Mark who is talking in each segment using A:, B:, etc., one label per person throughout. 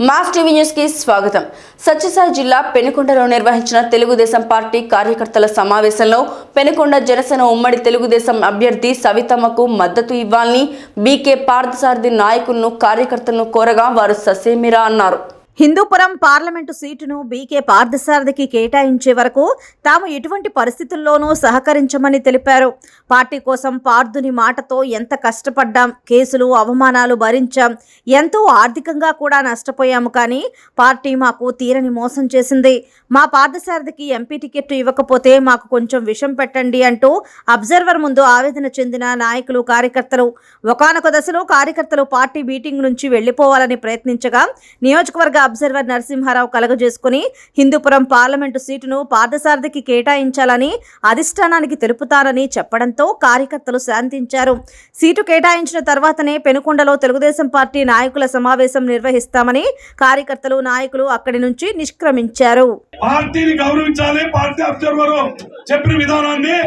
A: Mass TV న్యూస్కి స్వాగతం. సత్యసాయి జిల్లా పెనుకొండలో నిర్వహించిన తెలుగుదేశం పార్టీ కార్యకర్తల సమావేశంలో పెనుకొండ జనసేన ఉమ్మడి తెలుగుదేశం అభ్యర్థి సవితమ్మకు మద్దతు ఇవ్వాలని బీకే పార్థసారథి నాయకులను కార్యకర్తలను కోరగా వారు ససేమిరా అన్నారు.
B: హిందూపురం పార్లమెంటు సీటును బీకే పార్థసారథికి కేటాయించే వరకు తాము ఎటువంటి పరిస్థితుల్లోనూ సహకరించమని తెలిపారు. పార్టీ కోసం పార్థుని మాటతో ఎంత కష్టపడ్డాం కేసులు అవమానాలు భరించాం ఎంతో ఆర్థికంగా కూడా నష్టపోయాము కానీ పార్టీ మాకు తీరని మోసం చేసింది. మా పార్థసారథికి ఎంపీ టికెట్ ఇవ్వకపోతే మాకు కొంచెం విషం పెట్టండి అంటూ అబ్జర్వర్ ముందు ఆవేదన చెందిన నాయకులు కార్యకర్తలు ఒకానొక దశలో కార్యకర్తలు పార్టీ మీటింగ్ నుంచి వెళ్ళిపోవాలని ప్రయత్నించగా నియోజకవర్గ అబ్జర్వర్ నరసింహారావు కలగజేసుకుని హిందూపురం పార్లమెంటు సీటును పార్థసారథికి కేటాయించాలని అధిష్టానానికి తెలుపుతారని చెప్పడంతో కార్యకర్తలు శాంతించారు. సీటు కేటాయించిన తర్వాతనే పెనుకొండలో తెలుగుదేశం పార్టీ నాయకుల సమావేశం నిర్వహిస్తామని కార్యకర్తలు నాయకులు అక్కడి నుంచి నిష్క్రమించారు.
C: పార్టీని గౌరవించాలి పార్టీ అబ్జర్వర్ చెప్పిన విధానాన్ని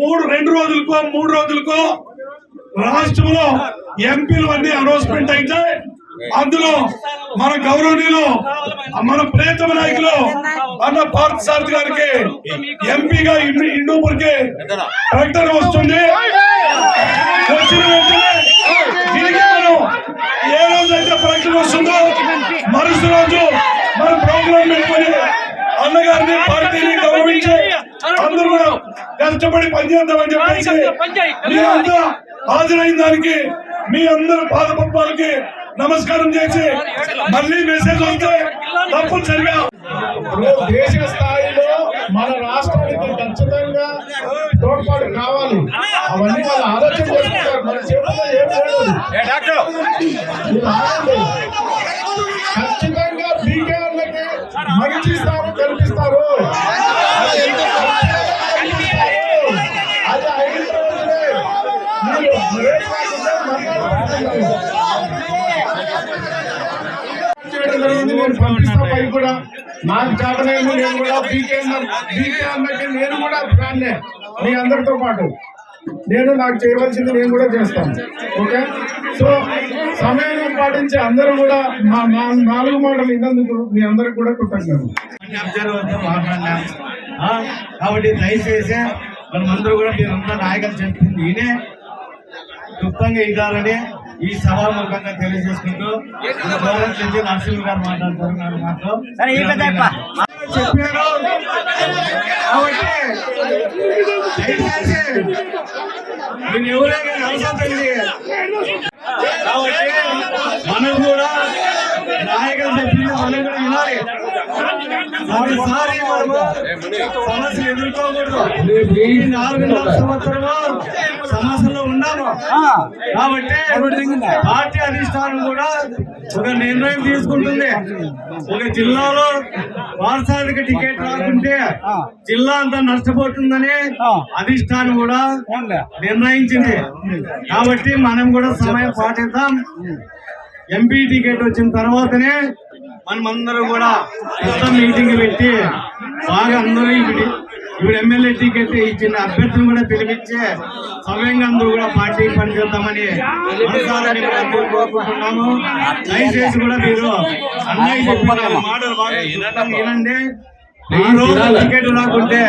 C: మూడు రెండు రోజులకో మూడు రోజులకో రాష్ట్రంలో ఎంపీలు అన్ని అనౌన్స్మెంట్ అయితే అందులో మన గౌరవనీయులు మన ప్రేతమ నాయకులు అన్న పార్థ సారథి గారికి ఎంపీగా ఇండూపూర్కి ప్రకటన వస్తుంది. వచ్చిన వెంటనే ఏ రోజైతే ప్రకటన వస్తుందో మరుసటి రోజు మన ప్రోగ్రాం పెట్టుకొని అన్నగారిని పార్టీని గౌరవించి అందరూ కూడా కష్టపడి పనిచేద్దామని చెప్పేసి మీరంతా హాజరైన దానికి మీ అందరు పాదపద్మాలకి నమస్కారం చేసి మళ్ళీ మెసేజ్ వస్తే తప్పనిసరిగా
D: దేశ స్థాయిలో మన రాష్ట్రానికి ఖచ్చితంగా తోడ్పాటు కావాలి. అవన్నీ వాళ్ళు ఆలోచన చేసుకుంటారు. మన చేతుల్లో ఏం లేదు. మీరు ఆగండి. ఖచ్చితంగా బీకేఆర్లకి మంచి స్థానం కల్పిస్తారు. నేను పంపిస్తా పై కూడా నాకు చేతనైంది నేను కూడా బీకే బీకే అన్నట్టు నేను కూడా ఫ్యాన్నే మీ అందరితో పాటు. నేను నాకు చేయవలసింది నేను కూడా చేస్తాను. ఓకే? సో సమయాన్ని పాటించి అందరూ కూడా మా మా నాలుగు మాటలు విన్నందుకు మీ అందరికి కూడా కృతజ్ఞతలు.
E: కాబట్టి దయచేసి మనమందరూ కూడా మీరంతా నాయకులు చెప్పింది వినే క్లుప్తంగా ఇవ్వాలని ఈ సభాముఖంగా తెలియజేసుకుంటూ చెంది నరసింహ గారు మాట్లాడుతున్నారు మాతో. చెప్పారు. కాబట్టి మనం కూడా నాయకులు చెప్పింది మనం కూడా వినాలి. మనము సమస్యలు ఎదుర్కోకూడదు. ఈ నాలుగున్నర సంవత్సరము సమస్యలో ఉన్నాము. కాబట్టి పార్టీ అధిష్టానం కూడా ఒక నిర్ణయం తీసుకుంటుంది. ఒక జిల్లాలో వారసాదిక టికెట్ రాకుంటే జిల్లా అంతా నష్టపోతుందని అధిష్టానం కూడా నిర్ణయించింది. కాబట్టి మనం కూడా సమయం పాటిద్దాం. ఎంపీ టికెట్ వచ్చిన తర్వాతనే మనం అందరూ కూడా కొత్త మీటింగ్ పెట్టి బాగా అందరూ ఇప్పుడు ఇప్పుడు ఎమ్మెల్యే టికెట్ ఇచ్చిన అభ్యర్థులను కూడా పిలిపించి సమయంగా అందరూ కూడా పార్టీ పనిచేద్దామని కోరుకుంటున్నాము. దయచేసి కూడా మీరు అన్నయ్య చెప్పిన మాటలు బాగా వినటం వినండి. ఈ రోజు టికెట్ రాకుంటే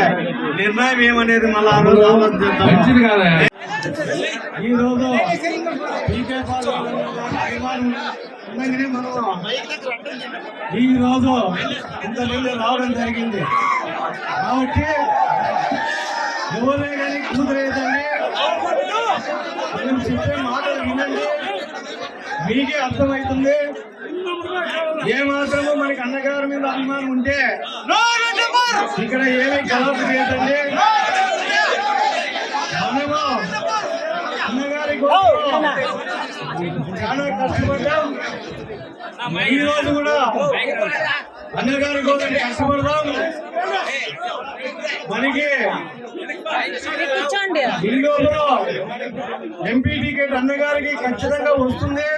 E: నిర్ణయం ఏమనేది మళ్ళీ ఆ రోజు ఆలోచిద్దాం ఈ రోజు రోజు ఇంతమంది రావడం జరిగింది. కాబట్టి ఎవరే కానీ కూతురేదండి మనం చెప్పే మాటలు వినండి మీకే అర్థమవుతుంది ఏ మాత్రమో మనకి అన్నగారి మీద అభిమానం ఉంటే ఇక్కడ ఏమీ లేదండి మనము అన్నగారి కోసం చాలా కష్టపడ్డాం ఈ రోజు కూడా అన్నగారి కోసం కష్టపడదాం మనకి ఎంపీ టికెట్ అన్నగారికి ఖచ్చితంగా వస్తుంది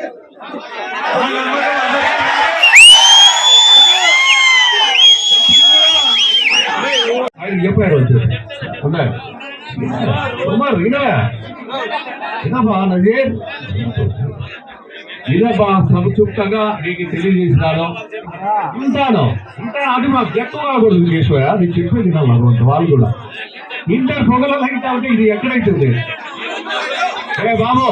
D: ఆయన చెప్పారు ఉన్నాయి కుమార్ వినవా వినవా నజీర్.
F: సంక్షిప్తంగా నీకు తెలియజేసినాను. ఉంటాను ఉంటాను అది మాకు గెట్టు కాకూడదు కేశవయ్య నేను చెప్పేది వినాలి వాళ్ళు కూడా. ఇంటర్ పొగల కాబట్టి ఇది ఎక్కడైతుంది అరే బాబు!